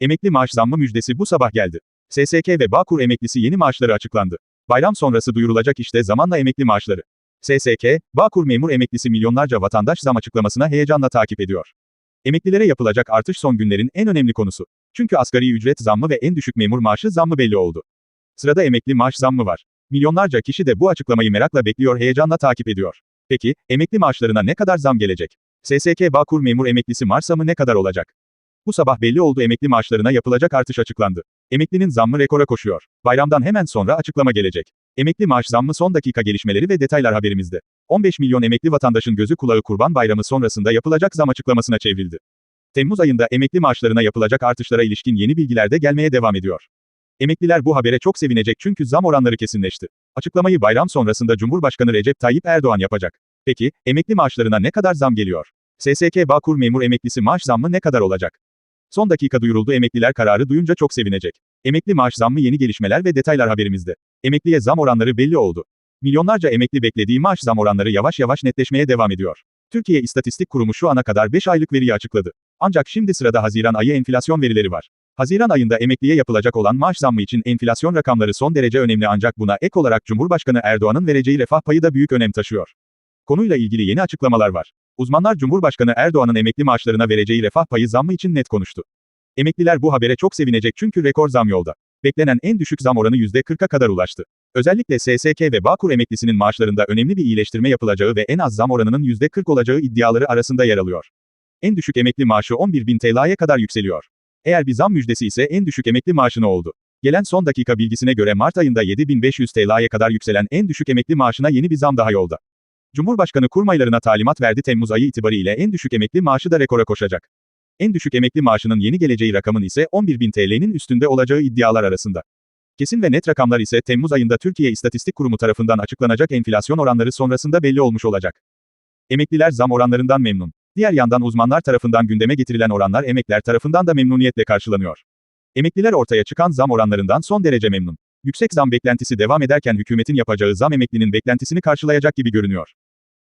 Emekli maaş zammı müjdesi bu sabah geldi. SSK ve Bağkur emeklisi yeni maaşları açıklandı. Bayram sonrası duyurulacak işte zamanla emekli maaşları. SSK, Bağkur memur emeklisi milyonlarca vatandaş zam açıklamasına heyecanla takip ediyor. Emeklilere yapılacak artış son günlerin en önemli konusu. Çünkü asgari ücret zammı ve en düşük memur maaşı zammı belli oldu. Sırada emekli maaş zammı var. Milyonlarca kişi de bu açıklamayı merakla bekliyor, heyecanla takip ediyor. Peki, emekli maaşlarına ne kadar zam gelecek? SSK Bağkur memur emeklisi maaş zamı ne kadar olacak? Bu sabah belli oldu emekli maaşlarına yapılacak artış açıklandı. Emeklinin zammı rekora koşuyor. Bayramdan hemen sonra açıklama gelecek. Emekli maaş zammı son dakika gelişmeleri ve detaylar haberimizde. 15 milyon emekli vatandaşın gözü kulağı Kurban Bayramı sonrasında yapılacak zam açıklamasına çevrildi. Temmuz ayında emekli maaşlarına yapılacak artışlara ilişkin yeni bilgiler de gelmeye devam ediyor. Emekliler bu habere çok sevinecek çünkü zam oranları kesinleşti. Açıklamayı bayram sonrasında Cumhurbaşkanı Recep Tayyip Erdoğan yapacak. Peki, emekli maaşlarına ne kadar zam geliyor? SSK Bağkur memur emeklisi maaş zammı ne kadar olacak? Son dakika duyuruldu emekliler kararı duyunca çok sevinecek. Emekli maaş zammı yeni gelişmeler ve detaylar haberimizde. Emekliye zam oranları belli oldu. Milyonlarca emekli beklediği maaş zam oranları yavaş yavaş netleşmeye devam ediyor. Türkiye İstatistik Kurumu şu ana kadar 5 aylık veriyi açıkladı. Ancak şimdi sırada Haziran ayı enflasyon verileri var. Haziran ayında emekliye yapılacak olan maaş zammı için enflasyon rakamları son derece önemli ancak buna ek olarak Cumhurbaşkanı Erdoğan'ın vereceği refah payı da büyük önem taşıyor. Konuyla ilgili yeni açıklamalar var. Uzmanlar Cumhurbaşkanı Erdoğan'ın emekli maaşlarına vereceği refah payı zammı için net konuştu. Emekliler bu habere çok sevinecek çünkü rekor zam yolda. Beklenen en düşük zam oranı %40'a kadar ulaştı. Özellikle SSK ve Bağkur emeklisinin maaşlarında önemli bir iyileştirme yapılacağı ve en az zam oranının %40 olacağı iddiaları arasında yer alıyor. En düşük emekli maaşı 11.000 TL'ye kadar yükseliyor. Eğer bir zam müjdesi ise en düşük emekli maaşına oldu. Gelen son dakika bilgisine göre Mart ayında 7500 TL'ye kadar yükselen en düşük emekli maaşına yeni bir zam daha yolda. Cumhurbaşkanı kurmaylarına talimat verdi Temmuz ayı itibariyle en düşük emekli maaşı da rekora koşacak. En düşük emekli maaşının yeni geleceği rakamın ise 11.000 TL'nin üstünde olacağı iddialar arasında. Kesin ve net rakamlar ise Temmuz ayında Türkiye İstatistik Kurumu tarafından açıklanacak enflasyon oranları sonrasında belli olmuş olacak. Emekliler zam oranlarından memnun. Diğer yandan uzmanlar tarafından gündeme getirilen oranlar emekler tarafından da memnuniyetle karşılanıyor. Emekliler ortaya çıkan zam oranlarından son derece memnun. Yüksek zam beklentisi devam ederken hükümetin yapacağı zam emeklinin beklentisini karşılayacak gibi görünüyor.